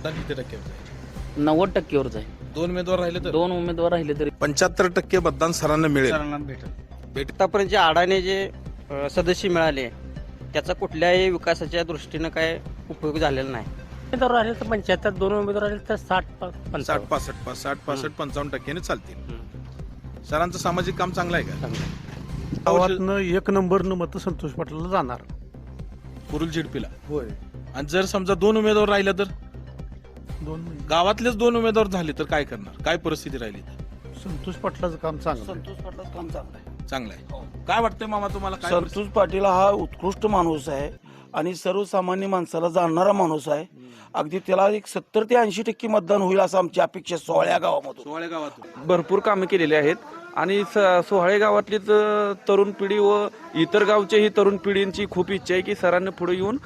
मतदान किती टक्क्यावर आहे? नव्वद टक्केवरच आहे. दोन उमेदवार राहिले तर? दोन उमेदवार राहिले तरी पंच्याहत्तर टक्के मतदान सरांना मिळेल. आतापर्यंत जे आडाने जे अ, सदस्य मिळाले त्याचा कुठल्याही विकासाच्या दृष्टीनं काय उपयोग झालेला नाही. उमेदवार राहिले तर पंच्याहत्तर दोन उमेदवार राहिले तर साठ साठ पंचावन्न. पासष्ट पाच साठ पासष्ट पंचावन्न टक्क्याने चालतील. सरांचं सामाजिक काम चांगलं आहे का? गावातनं एक नंबरनं मत संतोष पाटलाला जाणार. कुरुल झिडपीला. होय. आणि जर समजा दोन उमेदवार राहिले तर? दोन. गावातलेच दोन उमेदवार झाले तर काय करणार? काय परिस्थिती राहिली संतोष पाटलाचं काम चांगलं आहे. संतोष पाटलाचं काम चांगलं आहे. चांगलं आहे. काय वाटतंय मामा तुम्हाला? काय संतोष पाटील हा उत्कृष्ट माणूस आहे आणि सर्वसामान्य माणसाला जाणणारा माणूस आहे. अगदी त्याला एक सत्तर ते ऐंशी टक्के मतदान होईल असं आमची अपेक्षा आहे सोहळ्या गावामधून. सोहळे गावातून. भरपूर कामे केलेली आहेत आणि स- सोहाळे गावातलीच अ, तरुण पिढी व इतर गावच्याही तरुण पिढींची खूप इच्छा आहे की सरांनी पुढे येऊन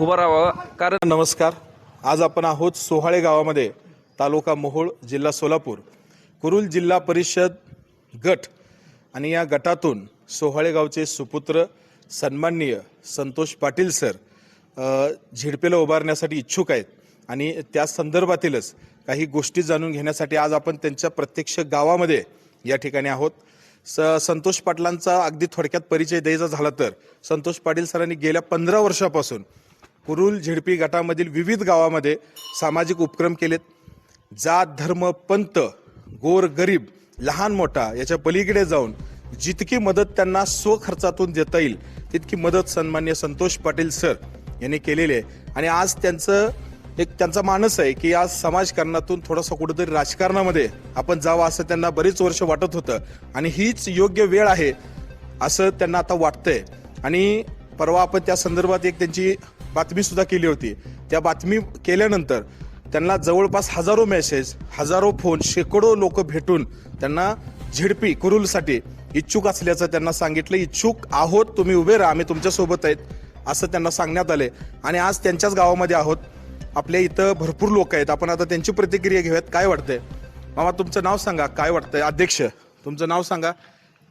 उभा राहावा. कारण नमस्कार. आज आपण आहोत सोहाळे गावामध्ये तालुका मोहोळ जिल्हा सोलापूर. कुरुल जिल्हा परिषद गट आणि या गटातून सोहाळे गावचे सुपुत्र सन्माननीय संतोष पाटील सर झिडपेला उभारण्यासाठी इच्छुक आहेत. आणि त्या संदर्भातीलच काही गोष्टी जाणून घेण्यासाठी आज आपण त्यांच्या प्रत्यक्ष गावामध्ये या ठिकाणी आहोत. स संतोष पाटलांचा अगदी थोडक्यात परिचय द्यायचा झाला तर संतोष पाटील सरांनी गेल्या पंधरा वर्षापासून कुरुल झिडपी गटामधील विविध गावामध्ये सामाजिक उपक्रम केलेत. जात धर्म पंत गोर गरीब लहान मोठा याच्या पलीकडे जाऊन जितकी मदत त्यांना स्वखर्चातून देता येईल तितकी मदत सन्मान्य संतोष पाटील सर यांनी केलेली आहे. आणि आज त्यांचं एक त्यांचा मानस आहे की आज समाजकारणातून थोडासा कुठंतरी राजकारणामध्ये आपण जावं असं त्यांना बरीच वर्ष वाटत होतं. आणि हीच योग्य वेळ आहे असं त्यांना आता वाटतंय. आणि परवा आपण त्या संदर्भात एक त्यांची बातमी सुद्धा केली होती. त्या बातमी केल्यानंतर त्यांना जवळपास हजारो मेसेज हजारो फोन शेकडो लोक भेटून त्यांना झिडपी कुरुलसाठी इच्छुक असल्याचं त्यांना सांगितलं. इच्छुक आहोत तुम्ही उभे राहा आम्ही तुमच्यासोबत आहेत असं त्यांना सांगण्यात आले. आणि आज त्यांच्याच गावामध्ये आहोत. आपल्या इथं भरपूर लोक आहेत. आपण आता त्यांची प्रतिक्रिया घेऊयात. काय वाटतंय? मामा तुमचं नाव सांगा. काय वाटतंय? अध्यक्ष तुमचं नाव सांगा.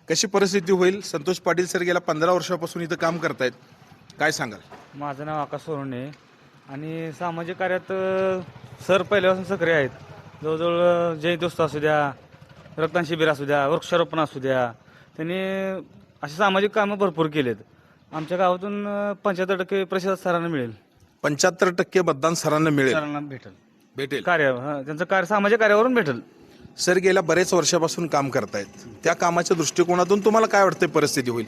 कशी परिस्थिती होईल? संतोष पाटील सर गेल्या पंधरा वर्षापासून इथं काम करतायत. काय सांगाल? माझं नाव आकाश सोरणे आणि सामाजिक कार्यात अ, सर पहिल्यापासून सक्रिय आहेत. जवळजवळ अ, जयदोस्त असू द्या रक्तदान शिबिर असू द्या वृक्षारोपण असू द्या त्यांनी अशी सामाजिक कामं भरपूर केलेत. आमच्या गावातून पंच्याहत्तर टक्के प्रतिसाद सरांना मिळेल. पंच्याहत्तर टक्के मतदान सरांना मिळेल? सरांना भेटेल. भेटेल. कार्य हा, त्यांचं कार्य सामाजिक कार्यावरून भेटेल. सर गेल्या बरेच वर्षापासून काम करतायत. त्या कामाच्या दृष्टिकोनातून तुम्हाला काय वाटतंय परिस्थिती होईल?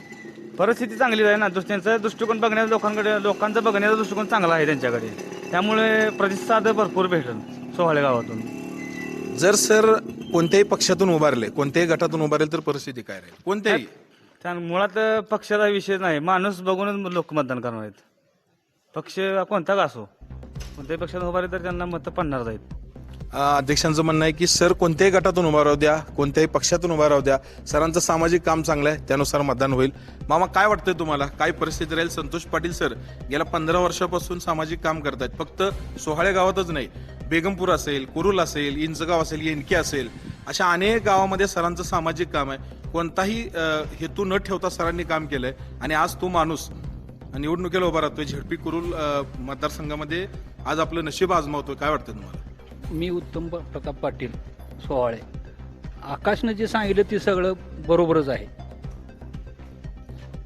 परिस्थिती चांगली आहे ना. दृष्टी- त्यांचा दृष्टिकोन बघण्याचा लोकांकडे लोकांचा बघण्याचा दृष्टिकोन चांगला आहे त्यांच्याकडे. त्यामुळे प्रतिसाद भरपूर भेटेल सोहाळे गावातून जर सर कोणत्याही पक्षातून उभारले कोणत्याही गटातून उभारले तर परिस्थिती काय राहील? कोणत्याही? त्या मुळात पक्षाचा विषय नाही. माणूस बघूनच लोक मतदान करणार आहेत. पक्ष कोणता का असो? कोणत्याही पक्षात उभारले तर त्यांना मतं पडणार आहेत अध्यक्षांचं म्हणणं आहे की सर कोणत्याही गटातून उभा राहू द्या कोणत्याही पक्षातून उभा राहू द्या. सरांचं सामाजिक काम चांगलं आहे त्यानुसार मतदान होईल. मामा काय वाटतंय तुम्हाला? काय परिस्थिती राहील? संतोष पाटील सर गेल्या पंधरा वर्षापासून सामाजिक काम करतात फक्त सोहाळे गावातच नाही बेगमपूर असेल कुरुल असेल इंचगाव असेल येनकी असेल अशा अनेक गावामध्ये सरांचं सामाजिक काम आहे. कोणताही हेतू न ठेवता सरांनी काम केलंय. आणि आज तो माणूस निवडणुकीला उभा राहतोय. झेडपी कुरुल मतदारसंघामध्ये आज आपलं नशीब आजमावतोय. काय वाटतं तुम्हाला? मी उत्तम प्रताप पाटील सोहाळे. आकाशनं जे सांगितलं ते सगळं बरोबरच आहे.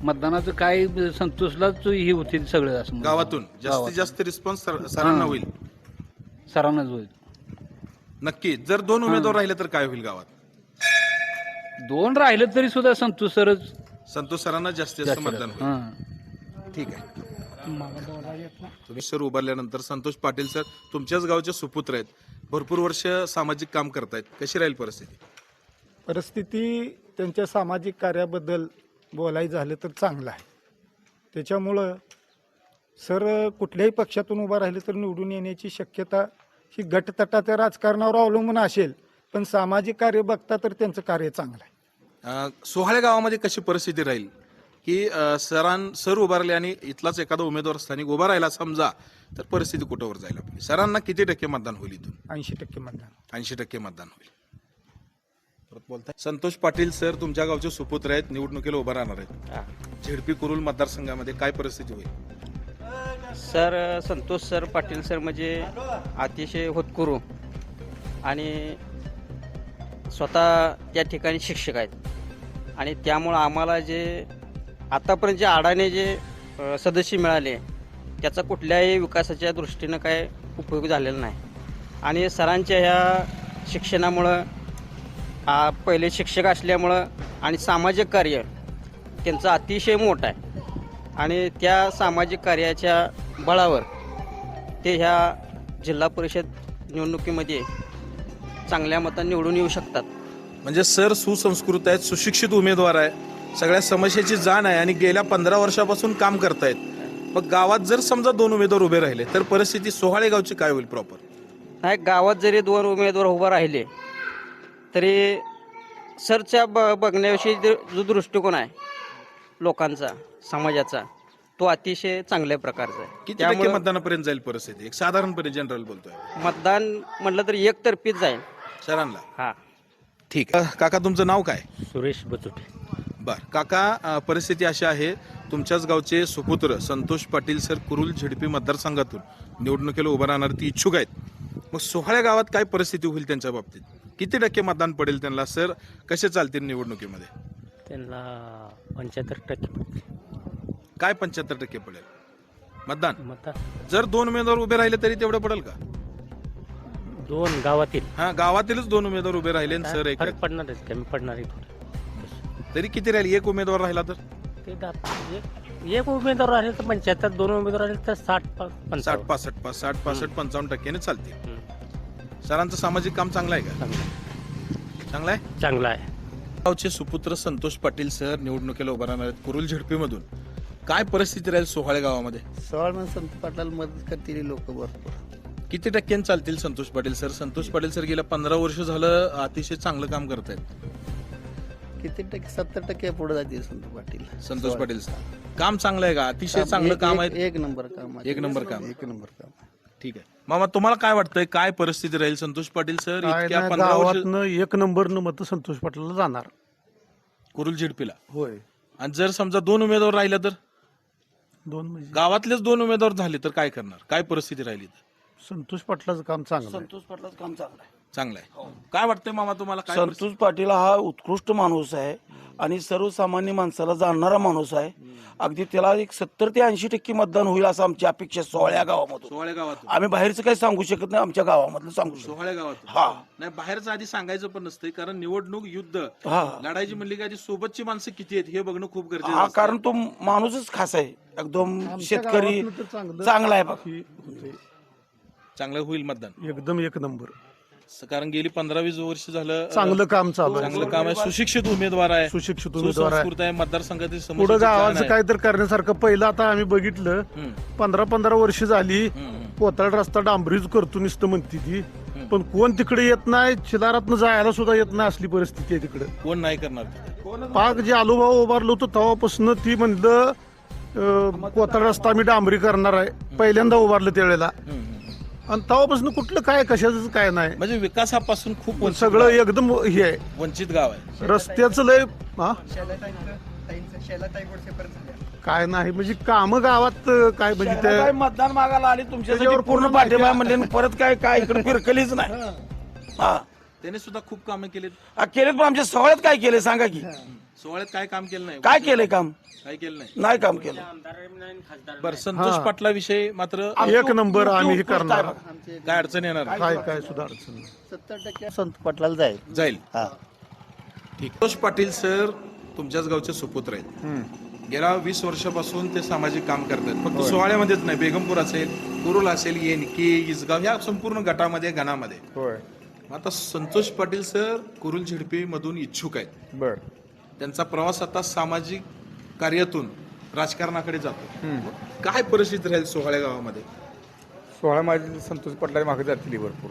मतदानाचं काय संतोषलाच ही होती सगळं असं. गावातून जास्तीत. जास्त रिस्पॉन्स सरांना. होईल. सरांनाच होईल. नक्की. जर दोन उमेदवार राहिले तर काय होईल गावात? दोन राहिलं तरी सुद्धा संतोष सरच. संतोष सरांना जास्तीत जास्त मतदान ठीक आहे. तुम्ही सर उभारल्यानंतर संतोष पाटील सर तुमच्याच गावचे सुपुत्र आहेत. भरपूर वर्ष सामाजिक काम करतायत. कशी राहील परिस्थिती? परिस्थिती त्यांच्या सामाजिक कार्याबद्दल बोलायचं झालं तर चांगलं आहे. त्याच्यामुळं सर कुठल्याही पक्षातून उभा राहिले तर निवडून येण्याची शक्यता ही गटतटाच्या राजकारणावर अवलंबून असेल. पण सामाजिक कार्य बघता तर त्यांचं कार्य चांगलं आहे. सोहाळे गावामध्ये कशी परिस्थिती राहील? की सरां सर उभारले आणि इथलाच एखादा उमेदवार स्थानिक उभा राहिला समजा तर परिस्थिती कुठंवर जाईल आपली? सरांना किती टक्के मतदान होईल इथून? ऐंशी टक्के मतदान. ऐंशी टक्के मतदान होईल. परत बोलताय. संतोष पाटील सर तुमच्या गावचे सुपुत्र आहेत निवडणुकीला उभा राहणार आहेत. झेडपी कुरुल मतदारसंघामध्ये काय परिस्थिती होईल? Sir Santosh sir Patil sir म्हणजे अतिशय होतकुरू आणि स्वतः त्या ठिकाणी शिक्षक आहेत. आणि त्यामुळं आम्हाला जे आतापर्यंत जे अडाणे जे सदस्य मिळाले त्याचा कुठल्याही विकासाच्या दृष्टीनं काय उपयोग झालेला नाही. आणि सरांच्या ह्या शिक्षणामुळं पहिले शिक्षक असल्यामुळं आणि सामाजिक कार्य त्यांचं अतिशय मोठं आहे. आणि त्या सामाजिक कार्याच्या बळावर ते ह्या जिल्हा परिषद निवडणुकीमध्ये चांगल्या मतांनी निवडून येऊ शकतात. म्हणजे सर सुसंस्कृत आहेत सुशिक्षित उमेदवार आहे. सगळ्या समस्याची जाण आहे आणि गेल्या पंधरा वर्षापासून काम करतायत. मग गावात जर समजा दोन उमेदवार उभे राहिले तर परिस्थिती सोहाळे गावची काय होईल प्रॉपर नाही गावात जरी दोन उमेदवार उभा राहिले तरी सरच्या ब बघण्याविषयी जो- दृष्टिकोन आहे लोकांचा समाजाचा तो अतिशय चांगल्या प्रकारचा आहे. किती टक्के त्यामुळं मतदानापर्यंत जाईल परिस्थिती? एक साधारणपणे जनरल बोलतोय. मतदान म्हटलं तर एकतर्फीच जाईल. सरांना हा. ठीक. आहे काका तुमचं नाव काय? सुरेश बचुटे बर काका परिस्थिती अशी आहे तुमच्याच गावचे सुपुत्र संतोष पाटील सर कुरुल झेडपी मतदारसंघातून निवडणुकीला उभं राहणार ती इच्छुक आहेत. मग सोहाळ्या गावात काय परिस्थिती होईल त्यांच्या बाबतीत? किती टक्के मतदान पडेल त्यांना सर? कसे चालतील निवडणुकीमध्ये? त्यांना पंच्याहत्तर टक्के काय पंच्याहत्तर टक्के पडेल? मतदान? मत जर दोन उमेदवार उभे राहिले तरी तेवढं पडेल का? दोन गावातील. हा गावातीलच दोन उमेदवार उभे राहिले आणि सर एक फरक आहेत. कमी पडणार आहे थोडं. तरी किती राहील? एक उमेदवार राहिला तर? ते दात- एक- एक उमेदवार राहिले तर पंच्याहत्तर दोन उमेदवार राहिले तर साठ प- साठ पासष्ट पाच साठ पासष्ट पंचावन्न टक्क्याने चालते. सरांचं सामाजिक काम चांगलं आहे का? चांगलं चांगलं आहे? चांगलं आहे. गावचे सुपुत्र संतोष पाटील सर निवडणुकीला उभा राहणार आहेत कुरुल झडपीमधून. काय परिस्थिती राहील सोहाळे गावामध्ये? सोळा संत पाटलाला मदत करतील लोक भरपूर. किती टक्क्यांनी चालतील संतोष पाटील सर? संतोष पाटील सर गेल्या पंधरा वर्ष झालं अतिशय चांगलं काम करत आहेत किती टक्के? सत्तर टक्के पुढे जातील संत पाटील. संतोष पाटील. सर काम चांगलं आहे का? अतिशय चांगलं एक- काम एक- आहे. एक नंबर काम आहे. एक नंबर काम. एक नंबर काम आहे. ठीक आहे. मामा तुम्हाला काय वाटतंय? काय परिस्थिती राहील संतोष पाटील सर? काय इतक्या पंधरा वर्ष गावातनं एक नंबरनं मत संतोष पाटलाला जाणार. कुरुल झिडपीला. होय. आणि जर समजा दोन उमेदवार राहिले तर? दोन म्हणजे गावातलेच दोन उमेदवार झाले तर काय करणार? काय परिस्थिती राहिली तर संतोष पाटलाचं काम चांगलं आहे. संतोष पाटलाचं काम चांगलं आहे. चांगलं आहे. काय वाटतंय मामा तुम्हाला? काय संतोष पाटील हा उत्कृष्ट माणूस आहे आणि सर्वसामान्य माणसाला जाणणारा माणूस आहे. अगदी त्याला एक सत्तर ते ऐंशी टक्के मतदान होईल असं आमची अपेक्षा आहे सोहळ्या गावामधून. सोहाळे गावातून? आम्ही बाहेरचं काही सांगू शकत नाही आमच्या गावामधलं सांगू शकतो सोहाळे गावातून? हा. नाही बाहेरचं आधी सांगायचं पण नसतंय कारण निवडणूक युद्ध हा. लढायची म्हणली की आधी सोबतची माणसं किती आहेत हे बघणं खूप गरजेचं हा असतं. कारण तो माणूसच खास आहे. एकदम शेतकरी चांगलं आहे बघ. चांगलं होईल मतदान. एकदम एक नंबर. कारण गेली पंधरा वीस वर्ष झालं चांगलं काम चालू आहे. चांगलं काम आहे. सुशिक्षित उमेदवार आहे. सुशिक्षित उमेदवार आहे. सुसंस्कृत आहे मतदारसंघातील पुढं जाण गावाचं. काहीतरी करण्यासारखं पहिलं आता आम्ही बघितलं. पंधरा पंधरा वर्ष झाली. कोताळ रस्ता डांबरीच करतो नुसतं म्हणते ती. पण कोण तिकडे येत नाही चिलारातनं जायला सुद्धा येत नाही असली परिस्थिती आहे तिकडे. कोण नाही करणार? पाक जे आलोभाव उभारलो होतो तेव्हापासून ती म्हणलं अं, कोताळ रस्ता आम्ही डांबरी करणार आहे. पहिल्यांदा उभारलं त्यावेळेला. हम्म. आणि तेव्हापासून कुठलं काय कशाच काय नाही. म्हणजे विकासापासून खूप वंचित सगळं गाव आहे. एकदम हे आहे. वंचित गाव आहे. रस्त्याचं लय हा? काय नाही म्हणजे काम गावात अं, काय म्हणजे काय ते मतदान मागायला आली तुमच्यासाठी त्याच्यावर पूर्ण पूर्ण पाठिंबा म्हणले परत काय काय इकडे फिरकलीच नाही. हा. त्याने सुद्धा खूप कामं केली आ, केलेत पण आमच्या सोहळ्यात काय केले सांगा की? सोहळ्यात काय काम केलं नाही? काय केलंय काम? काय केलं नाही. नाही काम केलं. बरं संतोष पाटला विषय मात्र एक नंबर आम्ही हे करणार. काय अडचण येणार? नाही. काय काय सुद्धा अडचण नाही. सत्तर टक्के संत पाटलाला जाईल. जाईल. हा. ठीक. संतोष पाटील सर तुमच्याच गावचे सुपुत्र आहेत. गेल्या वीस वर्षापासून ते सामाजिक काम करतात. फक्त सोहळ्यामध्येच नाही बेगमपूर असेल कुरुल असेल येनकी इसगाव या संपूर्ण गटामध्ये गणामध्ये. होय. आता संतोष पाटील सर कुरुल झिडपी मधून इच्छुक आहेत. बर. त्यांचा प्रवास आता सामाजिक कार्यातून राजकारणाकडे जातो. काय परिस्थिती राहील सोहळ्या गावामध्ये? सोळा माझे संतोष पटलारी मागे जातील भरपूर.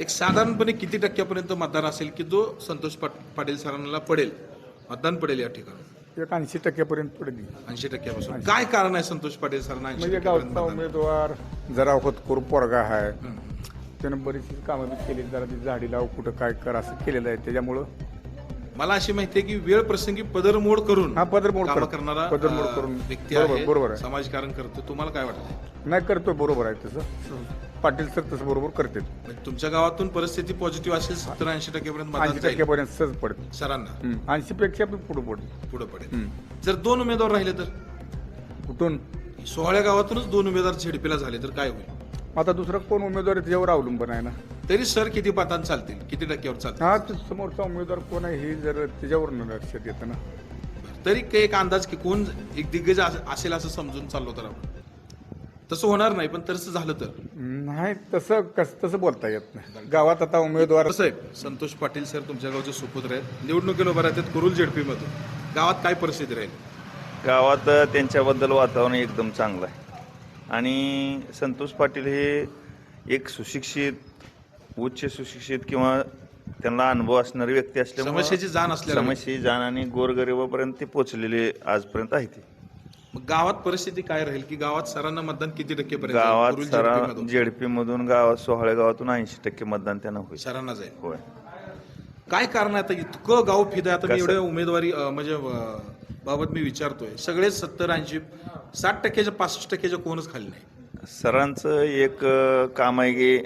एक साधारणपणे किती टक्क्यापर्यंत मतदान असेल की जो संतोष पाट- पाटील सरांना पडेल? मतदान पडेल या ठिकाणी. एक ऐंशी टक्क्यापर्यंत पडली. ऐंशी टक्क्यापासून. काय कारण आहे संतोष पाटील सरांना ऐंशी म्हणजे टक्क्यापर्यंत गावचा मतदान? उमेदवार जरा होतकरू पोरगा आहे. त्यानं बरीचशी कामं बी केली. जरा ती झाडी लाव कुठं काय कर असं केलेलं आहे. त्याच्यामुळं मला अशी माहिती आहे की वेळ प्रसंगी पदरमोड करून हा पदरमोड कामं. करणारा पदरमोड अं, करून. व्यक्ती बरोबर- आहे बरोबर आहे. समाजकारण करतो तुम्हाला काय वाटतं नाही करतो बरोबर आहे तसं. पाटील सर तसं बरोबर करते म्हणजे तुमच्या गावातून परिस्थिती पॉझिटिव्ह असेल सत्तर ऐंशी टक्केपर्यंत मतदान ऐंशी जाईल. टक्क्यापर्यंत सहज पडते. सरांना. ऐंशी पेक्षा पण पुढे पडते. पुढे पडेल. जर दोन उमेदवार राहिले तर? कुठून? सोहळ्या गावातूनच दोन उमेदवार झेडपीला झाले तर काय होईल? आता दुसरा कोण उमेदवार आहे त्याच्यावर अवलंबून आहे ना. तरी सर किती पातान चालतील? किती टक्क्यावर चालतील? हा तो समोरचा उमेदवार कोण आहे हे जर त्याच्यावर लक्षात येतं ना. तरी काही एक अंदाज की कोण एक दिग्गज अस- असेल असं समजून चाललो तर आपण. तसं होणार नाही पण तसं झालं तर. नाही तसं कस तसं बोलता येत नाही. गावात आता उमेदवार आहे? संतोष पाटील सर तुमच्या गावचे सुपुत्र आहेत. निवडणुकीला उभं राहतात कुरुल झेडपी मधून गावात काय परिस्थिती राहील? गावात त्यांच्याबद्दल वातावरण एकदम चांगलं आहे. आणि संतोष पाटील हे एक सुशिक्षित उच्च सुशिक्षित किंवा त्यांना अनुभव असणारी व्यक्ती असल्यामुळे समस्येची जाण असल्यामुळे. समस्येची जाण आणि गोरगरिबापर्यंत ते पोचलेले आजपर्यंत आहे ते मग गावात परिस्थिती काय राहील की गावात सरांना मतदान किती जाईल? गावात सरा. जेडपी मधून गावात सोहळे गावातून ऐंशी टक्के मतदान त्यांना होईल सरांना जाईल होय काय कारण आहे आता? इतकं गाव फिदा आता मी कसं? एवढ्या उमेदवारी अं, म्हणजे अं, बाबत मी विचारतोय. सगळे सत्तर ऐंशी साठ टक्क्याच्या पासष्ट टक्क्याच्या कोणच खाली नाही. सरांचं एक अ, काम आहे की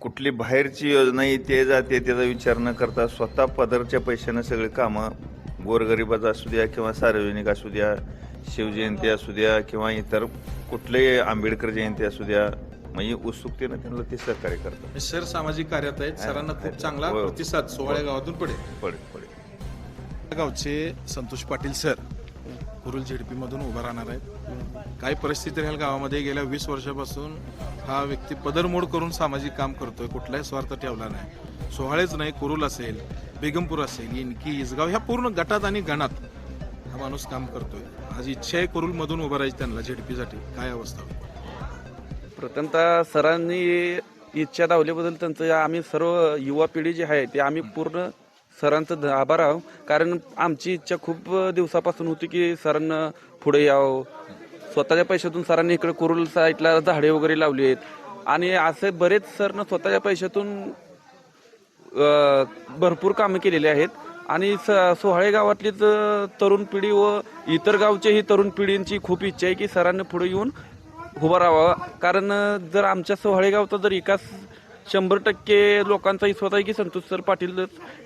कुठली बाहेरची योजना येते जाते त्याचा विचार न करता स्वतः पदरच्या पैशानं सगळे कामं गोरगरिबाचं असू द्या किंवा सार्वजनिक असू द्या शिवजयंती असू द्या किंवा इतर कुठलेही आंबेडकर जयंती असू द्या म्हणजे उत्सुकतेनं त्यांना ते सहकार्य करतात. सर सामाजिक कार्यात आहेत. सरांना खूप चांगला होय. प्रतिसाद सोहळ्या गावातून पडेल पडेल पडेल गावचे संतोष पाटील सर कुरुल झेडपी मधून उभा राहणार आहेत. काय परिस्थिती राहील गावामध्ये? गेल्या वीस वर्षापासून हा व्यक्ती पदरमोड करून सामाजिक काम करतोय. कुठलाही स्वार्थ ठेवला नाही. सोहाळेच नाही कुरुल असेल बेगमपूर असेल इनकी इसगाव ह्या पूर्ण गटात आणि गणात हा माणूस काम करतोय. आज इच्छा आहे कुरुल मधून उभं राहायची त्यांना झेडपीसाठी. काय अवस्था होईल? प्रथमतः सरांनी इच्छा दावल्याबद्दल त्यांचं आम्ही सर्व युवा पिढी जी आहे ते आम्ही पूर्ण सरांचं आभार आहो कारण आमची इच्छा खूप दिवसापासून होती की सरांना पुढे यावं. स्वतःच्या पैशातून सरांनी इकडे कुरुल साईडला झाडे वगैरे लावली आहेत. आणि असे बरेच सरनं स्वतःच्या पैशातून भरपूर कामं केलेली आहेत. आणि स- सोहाळे गावातलीच तरुण पिढी व इतर गावच्याही तरुण पिढींची खूप इच्छा आहे की सरांनी पुढे येऊन उभा राहावा. कारण जर आमच्या सोहाळे गावचा जर विकास शंभर टक्के लोकांचा विश्वास आहे की संतोष सर पाटील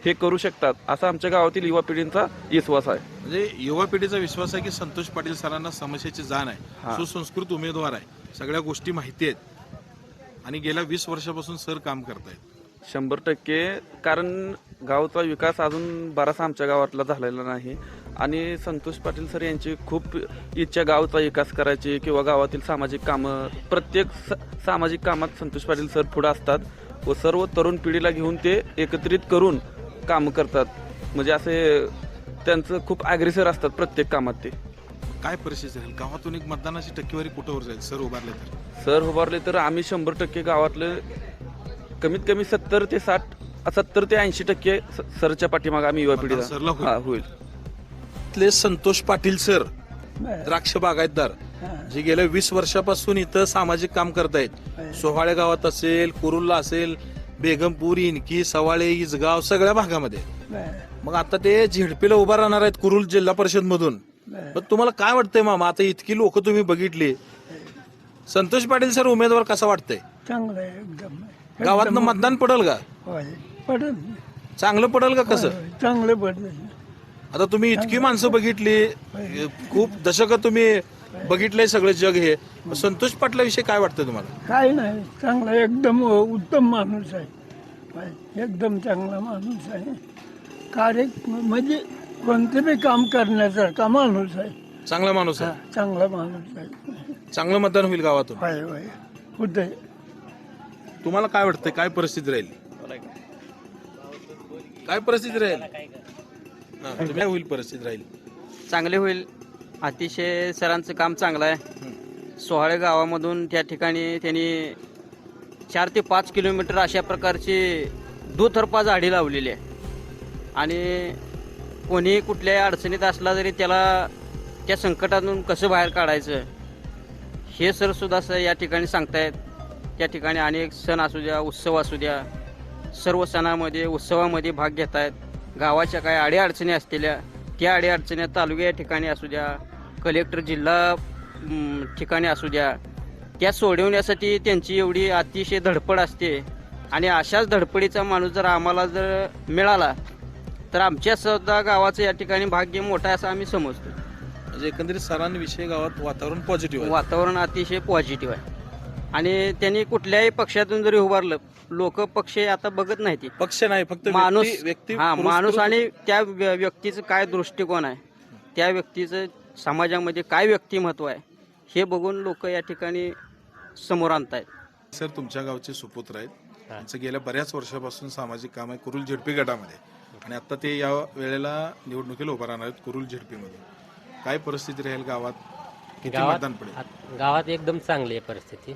हे करू शकतात असा आमच्या गावातील युवा पिढींचा विश्वास आहे. म्हणजे युवा पिढीचा विश्वास आहे की संतोष पाटील सरांना समस्येची जाण आहे सुसंस्कृत उमेदवार आहे सगळ्या गोष्टी माहिती आहेत. आणि गेल्या वीस वर्षापासून सर काम करतायत. शंभर टक्के कारण गावचा विकास अजून बराचसा आमच्या गावातला झालेला नाही. आणि संतोष पाटील सर यांची खूप इच्छा गावचा विकास करायची किंवा गावातील सामाजिक कामं प्रत्येक स- सामाजिक कामात संतोष पाटील सर पुढे असतात व सर्व तरुण पिढीला घेऊन ते एकत्रित करून कामं करतात. म्हणजे असे त्यांचं खूप अग्रेसर असतात प्रत्येक कामात ते. काय परिस्थिती राहील गावातून एक मतदानाची टक्केवारी कुठंवर जाईल? सर उभारले तर. सर उभारले तर आम्ही शंभर टक्के गावातले कमीत कमी सत्तर ते साठ सत्तर ते ऐंशी टक्के सरच्या पाठीमागे आम्ही युवा सरला होईल. इथले संतोष पाटील सर द्राक्ष बागायतदार जे गेल्या वीस वर्षापासून इथं सामाजिक काम करतायत. सोहाळे गावात असेल कुरुल्ला असेल बेगमपूर इनकी सवाळे इसगाव सगळ्या भागामध्ये. मग आता ते झेडपीला उभा राहणार आहेत कुरुल जिल्हा परिषद मधून. मग तुम्हाला काय वाटतंय मामा? आता इतकी लोक तुम्ही बघितली. संतोष पाटील सर उमेदवार कसा वाटतंय? चांगलं आहे एकदम. गावातनं मतदान पडेल का? होय पडेल. चांगलं पडेल का कसं? चांगलं पडेल. आता तुम्ही इतकी माणसं बघितली खूप दशक तुम्ही बघितलंय सगळं जग हे. संतोष पाटलाविषयी काय वाटतं तुम्हाला? काय नाही चांगला एकदम उत्तम माणूस आहे. एकदम चांगला माणूस आहे. कार्य म्हणजे कोणते बी काम करण्यासारखा माणूस आहे. चांगला माणूस आहे? चांगला माणूस आहे. चांगलं मतदान होईल गावातून? होय होय. होतंय. तुम्हाला काय वाटतंय? काय परिस्थिती राहील? काय परिस्थिती राहील? काय होईल परिस्थिती राहील. चांगले होईल. अतिशय सरांचं काम चांगलं आहे. सोहाळे गावामधून त्या ठिकाणी त्यांनी चार ते पाच किलोमीटर अशा प्रकारची दुतर्फा झाडी लावलेली आहे. आणि कोणी कुठल्याही अडचणीत असला तरी त्याला त्या संकटातून कसं बाहेर काढायचं हे सर सुद्धा असं या ठिकाणी सांगतायत. त्या ठिकाणी अनेक सण असू द्या उत्सव असू द्या सर्व सणामध्ये उत्सवामध्ये भाग घेत आहेत गावाच्या काय अडीअडचणी असलेल्या त्या अडीअडचणी तालुक्या ठिकाणी असू द्या कलेक्टर जिल्हा ठिकाणी असू द्या त्या सोडवण्यासाठी त्यांची एवढी अतिशय धडपड असते. आणि अशाच धडपडीचा माणूस जर आम्हाला जर मिळाला तर आमच्या सुद्धा गावाचं या ठिकाणी भाग्य मोठं आहे असं आम्ही समजतो. म्हणजे एकंदरीत सरांविषयी गावात वातावरण पॉझिटिव्ह वातावरण अतिशय पॉझिटिव्ह आहे. आणि त्यांनी कुठल्याही पक्षातून जरी उभारलं लोक पक्ष आता बघत नाही ती पक्ष नाही फक्त माणूस व्यक्ती- हा माणूस आणि त्या व्य- व्यक्तीचं काय दृष्टिकोन आहे त्या व्यक्तीचं समाजामध्ये काय व्यक्तिमत्व आहे हे बघून लोक या ठिकाणी समोर आणतायत. सर तुमच्या गावचे सुपुत्र आहेत. त्यांचं गेल्या बऱ्याच वर्षापासून सामाजिक काम आहे कुरुल झेडपी गटामध्ये. आणि आता ते या वेळेला निवडणुकीला उभा राहणार आहेत कुरुल झेडपीमध्ये. काय परिस्थिती राहील गावात? किती गावात मतदान पडेल? आत- गावात एकदम चांगली आहे परिस्थिती.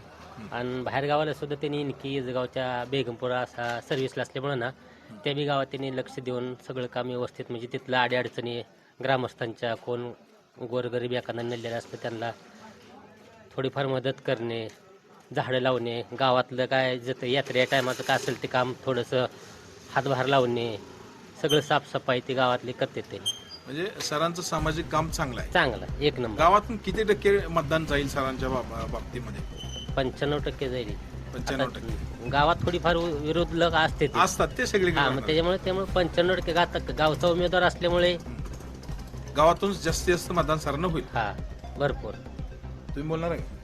आणि बाहेर गावाला सुद्धा त्यांनी इनकी गावच्या बेगमपुरा असा सर्व्हिसला असल्यामुळे ना त्या बी गावात त्यांनी लक्ष देऊन सगळं काम व्यवस्थित म्हणजे तिथलं अडीअडचणी ग्रामस्थांच्या कोण गोरगरीब एखादा नेलेलं असतं त्यांना थोडीफार मदत करणे झाडं लावणे गावातलं काय जत यात्रे टायमाचं काय असेल ते काम थोडंसं हातभार लावणे सगळं साफसफाई ते गावातले करते ते. म्हणजे सरांचं सामाजिक काम चांगलं आहे. चांगलं एक नंबर. गावातून किती टक्के मतदान जाईल सरांच्या बाब- बाबतीमध्ये? पंच्याण्णव टक्के जाईल. पंच्याण्णव टक्के. गावात थोडीफार विरोध लग असते ते. असतात ते सगळे हा मग त्याच्यामुळे त्यामुळे पंच्याण्णव टक्के गात गावचा उमेदवार असल्यामुळे गावातून जास्तीत जास्त मतदान सरांना होईल. हा भरपूर. तुम्ही बोलणार आहे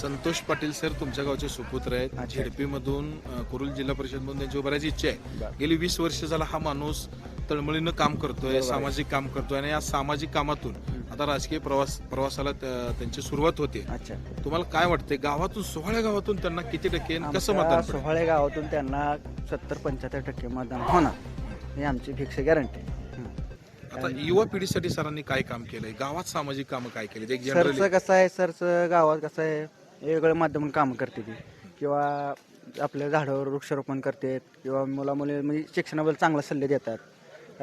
संतोष पाटील सर तुमच्या गावचे सुपुत्र आहेत. झेडपी मधून कुरुल जिल्हा परिषद मधून त्यांची उभारायची इच्छा आहे. गेली वीस वर्ष झाला हा माणूस तळमळीनं काम करतोय सामाजिक काम करतोय आणि या सामाजिक कामातून आता राजकीय प्रवास प्रवासाला त्या- त्यांची सुरुवात होते. अच्छा. तुम्हाला काय वाटतंय गावातून सोहळ्या गावातून त्यांना किती टक्के आणि कसं मतदान पडेल? सोहाळे गावातून त्यांना सत्तर पंच्याहत्तर टक्के मतदान होणार. ही आमची फिक्स गॅरंटी आता युवा पिढीसाठी सरांनी काय काम केलंय? गावात सामाजिक कामं काय केले एक जनरली सरचं कसं आहे सरचं गावात कसं आहे वेगवेगळ्या माध्यमातून कामं करते ती. किंवा आपल्या झाडावर वृक्षारोपण करतात किंवा मुला मुली म्हणजे शिक्षणाबद्दल चांगला सल्ले देतात.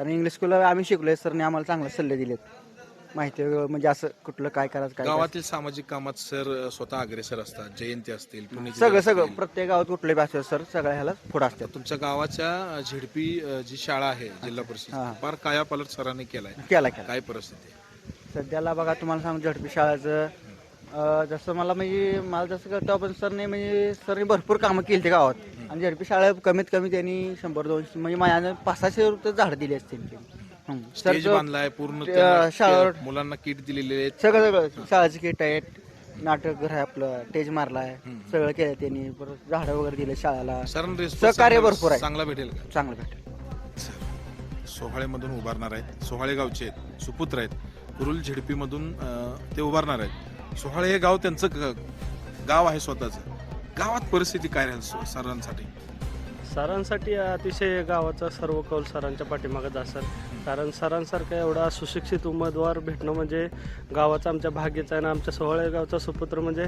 कारण इंग्लिश स्कूलला आम्ही शिकलोय सरने आम्हाला चांगले सल्ले दिलेत माहिती म्हणजे असं कुठलं काय करायचं काय गावातील सामाजिक कामात सर स्वतः अग्रेसर असतात जयंती असतील. पुण्यतिथी सगळं सगळं असतील. प्रत्येक गावात कुठले भाषा सर सगळ्या ह्याला पुढं असतात तुमच्या गावाच्या झेडपी अ, जी शाळा आहे जिल्हा परिषद. फार काया पालट सरांनी केलाय केला केला काय परिस्थिती आहे? सध्याला बघा तुम्हाला सांगू झडपी शाळेचं अं, जसं मला म्हणजे मला जसं कळतं पण सरने म्हणजे सरने भरपूर कामं केली ते गावात आणि झडपी शाळा कमीत कमी त्यांनी शंभर दोनशे म्हणजे माझ्या पाचशे रुपये झाड दिले असतील त्यांनी. हं. स्टेज बांधलाय पूर्ण ते, त्यांना शाळेवर- के- मुलांना किट दिलेले आहेत. सगळं सगळं. शाळेचे किट आहेत नाटक घर आहे आपलं टेज मारलाय सगळं केलं त्यांनी परत झाडं वगैरे दिले शाळेला. सरांना response सहकार्य चांगला- भरपूर आहे. चांगला भेटेल का? चांगलं भेटेल. सोहाळेमधून उभारणार आहेत. सोहाळे गावचे आहेत सुपुत्र आहेत. कुरुल झेडपीमधून अ, ते उभारणार आहेत. सोहाळे हे गाव त्यांचं ग- गाव आहे स्वतःचं. गावात परिस्थिती काय राहील सो- सरांसाठी? सरांसाठी अतिशय गावाचा सर्व कौल सरांच्या पाठीमागत असेल. कारण सरांसारखा एवढा सुशिक्षित उमेदवार भेटणं म्हणजे गावाचा आमच्या भाग्याचा आहे आणि आमच्या सोहळे गावचा सुपुत्र म्हणजे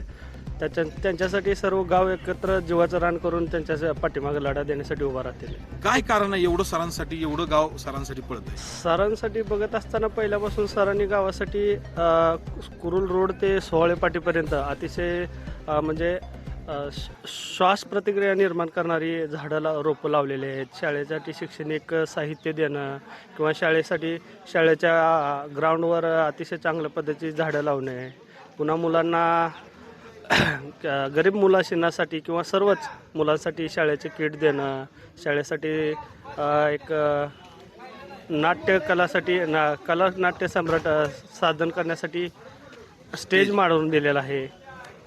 त्याच्या त्यांच्यासाठी सर्व गाव एकत्र जीवाचं रान करून त्यांच्या पाठीमागे लढा देण्यासाठी उभा राहतील. काय कारण आहे एवढं सरांसाठी एवढं गाव सरांसाठी पडत आहे सरांसाठी बघत असताना पहिल्यापासून सरांनी गावासाठी अ, कुरुल रोड ते सोहळे पाटीपर्यंत अतिशय अ, म्हणजे श्वास प्रतिक्रिया निर्माण करणारी झाडं ला रोपं लावलेली आहेत. शाळेसाठी शैक्षणिक साहित्य देणं किंवा शाळेसाठी शाळेच्या ग्राउंडवर अतिशय चांगल्या पद्धतीची झाडं लावणे पुन्हा मुलांना गरीब मुलाशिनासाठी किंवा सर्वच मुलांसाठी शाळेचे किट देणं शाळेसाठी एक नाट्य कलासाठी ना कला नाट्य सम्राट साधन करण्यासाठी स्टेज मांडून दिलेला आहे.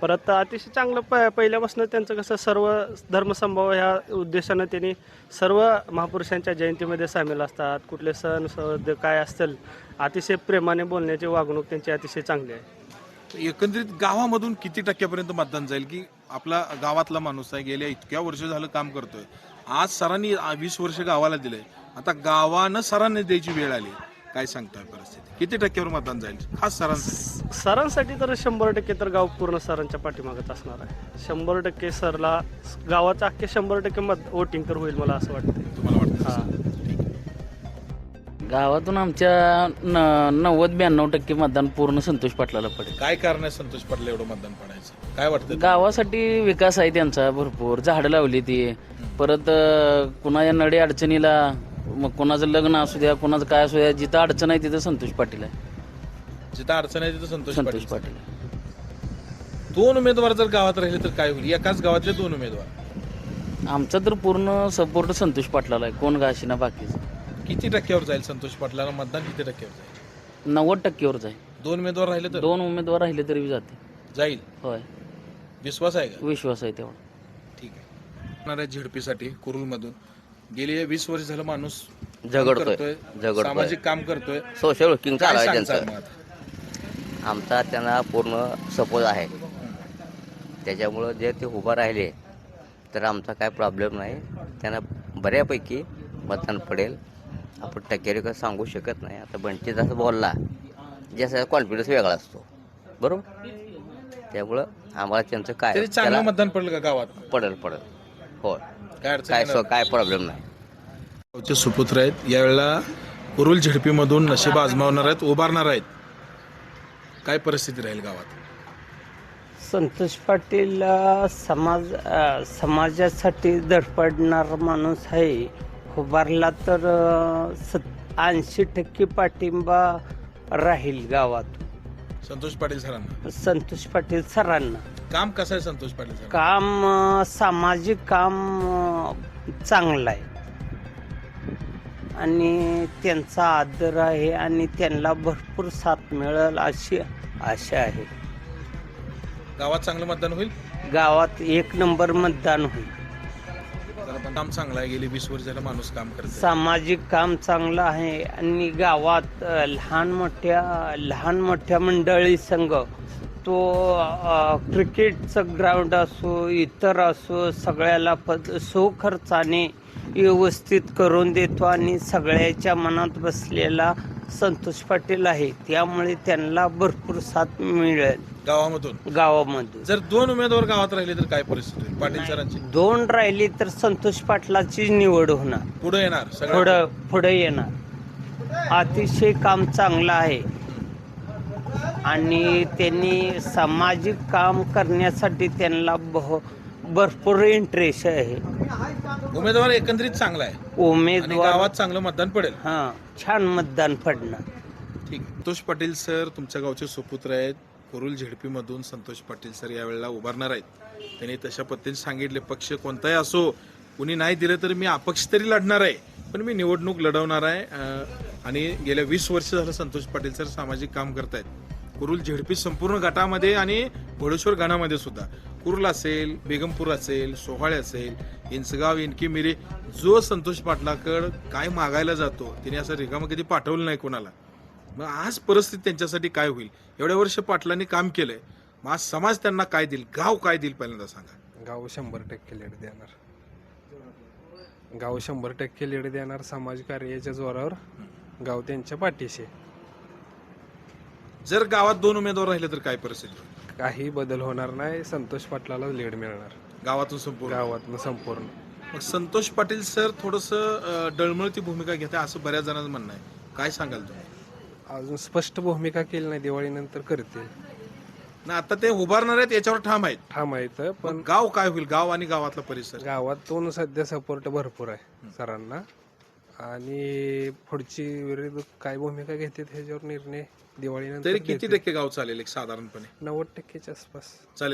परत अतिशय चांगलं प पहिल्यापासून त्यांचं कसं सर्व धर्मसंभाव ह्या उद्देशानं त्यांनी सर्व महापुरुषांच्या जयंतीमध्ये सामील असतात. कुठले सण सद काय असतील अतिशय प्रेमाने बोलण्याची वागणूक त्यांची अतिशय चांगली आहे. एकंदरीत गावामधून किती टक्क्यापर्यंत मतदान जाईल? की आपला गावातला माणूस आहे गेल्या इतक्या वर्ष झालं काम करतोय. आज सरांनी वीस वर्ष गावाला दिलंय. आता गावानं सरांनी द्यायची वेळ आली. काय सांगताय परिस्थिती? किती टक्क्यावर मतदान जाईल? खास सरांसाठी. सरांसाठी तर शंभर टक्के तर गाव पूर्ण सरांच्या पाठीमागत असणार आहे. शंभर टक्के सरला गावाचं अख्खे शंभर टक्के मत वोटिंग तर होईल मला असं वाटतं तुम्हाला वाटतं हां. गावातून आमच्या न नव्वद ब्याण्णव टक्के मतदान पूर्ण संतोष पाटलाला पडेल. काय कारण आहे संतोष पाटला एवढं मतदान पडायचं? काय वाटतं गावासाठी विकास आहे त्यांचा भरपूर. झाडं लावली ती. परत अं, कुणाच्या नडी अडचणीला मग कोणाचं लग्न असू द्या कोणाचं काय असू द्या जिथं अडचण आहे तिथं संतोष पाटील आहे. जिथं अडचण आहे तिथं संतोष संतोष पाटील. दोन उमेदवार जर गावात राहिले तर काय होईल? एकाच गावातले दोन उमेदवार. आमचा तर पूर्ण सपोर्ट संतोष पाटलाला आहे. कोण गाशी ना बाकीचं. किती टक्क्यावर जाईल संतोष पाटलाला? मतदान किती टक्क्यावर जाईल? नव्वद टक्केवरच आहे दोन उमेदवार राहिले तर? दोन उमेदवार राहिले तरी जाते जाईल? होय. विश्वास आहे का? विश्वास आहे तेवढा. ठीक आहे. येणाऱ्या झेडपीसाठी कुरुलमधून गेली वीस वर्ष झालं माणूस झगडतोय. करतोय, झगडतोय. सामाजिक काम करतोय. सोशल वर्किंग काय आहे सांगताल त्यांचं. मग आता? आमचा त्यांना पूर्ण सपोर्ट आहे. त्याच्यामुळं जे ते उभं राहिले तर आमचा काय प्रॉब्लेम नाही. त्यांना बऱ्यापैकी मतदान पडेल. आपण टक्केवारी काय सांगू शकत नाही. आता बंटी जसं बोलला ज्याचा कॉन्फिडन्स वेगळा असतो. बरोबर? त्यामुळं आम्हाला त्यांचं काय तरी चांगलं त्याला मतदान पडलं का गावात? पडेल पडेल. हो काय अडचण काय येणार सो काय प्रॉब्लेम नाही. गावचे सुपुत्र आहेत. यावेळेला कुरुल झेडपीमधून नशीब आजमावणार आहेत उभारणार आहेत. काय परिस्थिती राहील गावात? संतोष पाटील अ, समाज अ, समाजासाठी धडपडणारा माणूस आहे. उभारला तर ऐंशी टक्के पाठिंबा राहील गावात. संतोष पाटील सरांना. संतोष पाटील सरांना. काम कसं आहे संतोष पाटील सर काम अ, सामाजिक काम अ, चांगलं आहे. आणि त्यांचा आदर आहे आणि त्यांना भरपूर साथ मिळेल अशी आशा आहे. गावात चांगलं मतदान होईल? गावात एक नंबर मतदान होईल. काम चांगलं आहे गेली वीस वर्ष माणूस काम करत सामाजिक काम चांगलं आहे आणि गावात अ, लहान मोठ्या लहान मोठ्या मंडळी संघ तो अ, क्रिकेटचं ग्राउंड असो इतर असो सगळ्याला पद खर्चाने व्यवस्थित करून देतो आणि सगळ्याच्या मनात बसलेला संतोष पाटील आहे. त्यामुळे त्यांना भरपूर साथ मिळेल. गावामधून? गावामध्ये जर दोन उमेदवार गावात राहिले तर काय परिस्थिती होईल? पाटील सरांची? दोन राहिली तर संतोष पाटलाची निवड होणार. पुढे येणार सगळं पुढं पुढे? येणार. अतिशय काम चांगलं आहे. आणि त्यांनी सामाजिक काम करण्यासाठी त्यांना बहु- भरपूर इंटरेस्ट आहे. उमेदवार एकंदरीत चांगला आहे. आणि उमेदवार गावात चांगलं मतदान पडेल. हा छान मतदान पडणार. ठीक. आहे. संतोष पाटील सर तुमच्या गावचे सुपुत्र आहेत. कुरुल झेडपीमधून संतोष पाटील सर यावेळेला उभारणार आहेत. त्यांनी तशा पद्धतीने सांगितले पक्ष कोणताही असो कुणी नाही दिलं तरी मी अपक्ष तरी लढणार आहे. पण मी निवडणूक लढवणार आहे आणि गेल्या वीस वर्ष झालं संतोष पाटील सर सामाजिक काम करतायत. कुरुल झेडपी संपूर्ण गटामध्ये आणि घोडेश्वर गणामध्ये सुद्धा. कुरुल असेल बेगमपूर असेल सोहाळे असेल इंचगाव इनकी मिरे जो संतोष पाटलाकड काय मागायला जातो तिने असं रिकामं कधी पाठवलं नाही कोणाला. मग आज परिस्थिती त्यांच्यासाठी काय होईल? एवढ्या वर्ष पाटलांनी काम केलंय. मग आज समाज त्यांना काय देईल? गाव काय देईल पहिल्यांदा सांगा. गाव शंभर टक्के लीड देणार. गाव शंभर टक्के लीड देणार समाजकार्याच्या जोरावर. गाव त्यांच्या पाठीशी आहे. जर गावात दोन उमेदवार राहिले तर काय परिस्थिती? होईल? काही बदल होणार नाही. संतोष पाटलाला लीड मिळणार. गावातून संपूर्ण. गावातनं संपूर्ण. मग संतोष पाटील सर थोडस डळमळती भूमिका घेते असं बऱ्याच जणांचं म्हणणं आहे. काय सांगाल तुम्ही? अजून स्पष्ट भूमिका केली नाही दिवाळीनंतर करतील. ना आता ते उभारणार आहेत याच्यावर ठाम आहेत. ठाम आहे तर पण पण गाव काय होईल? गाव आणि गावातला परिसर. गावातून सध्या सपोर्ट भरपूर आहे सरांना. आणि पुढची विरुद्ध काय भूमिका घेते ह्याच्यावर निर्णय दिवाळीनंतर तरी किती घेतील. टक्के गाव चालेल एक साधारणपणे? नव्वद टक्केच्या आसपास. चालेल.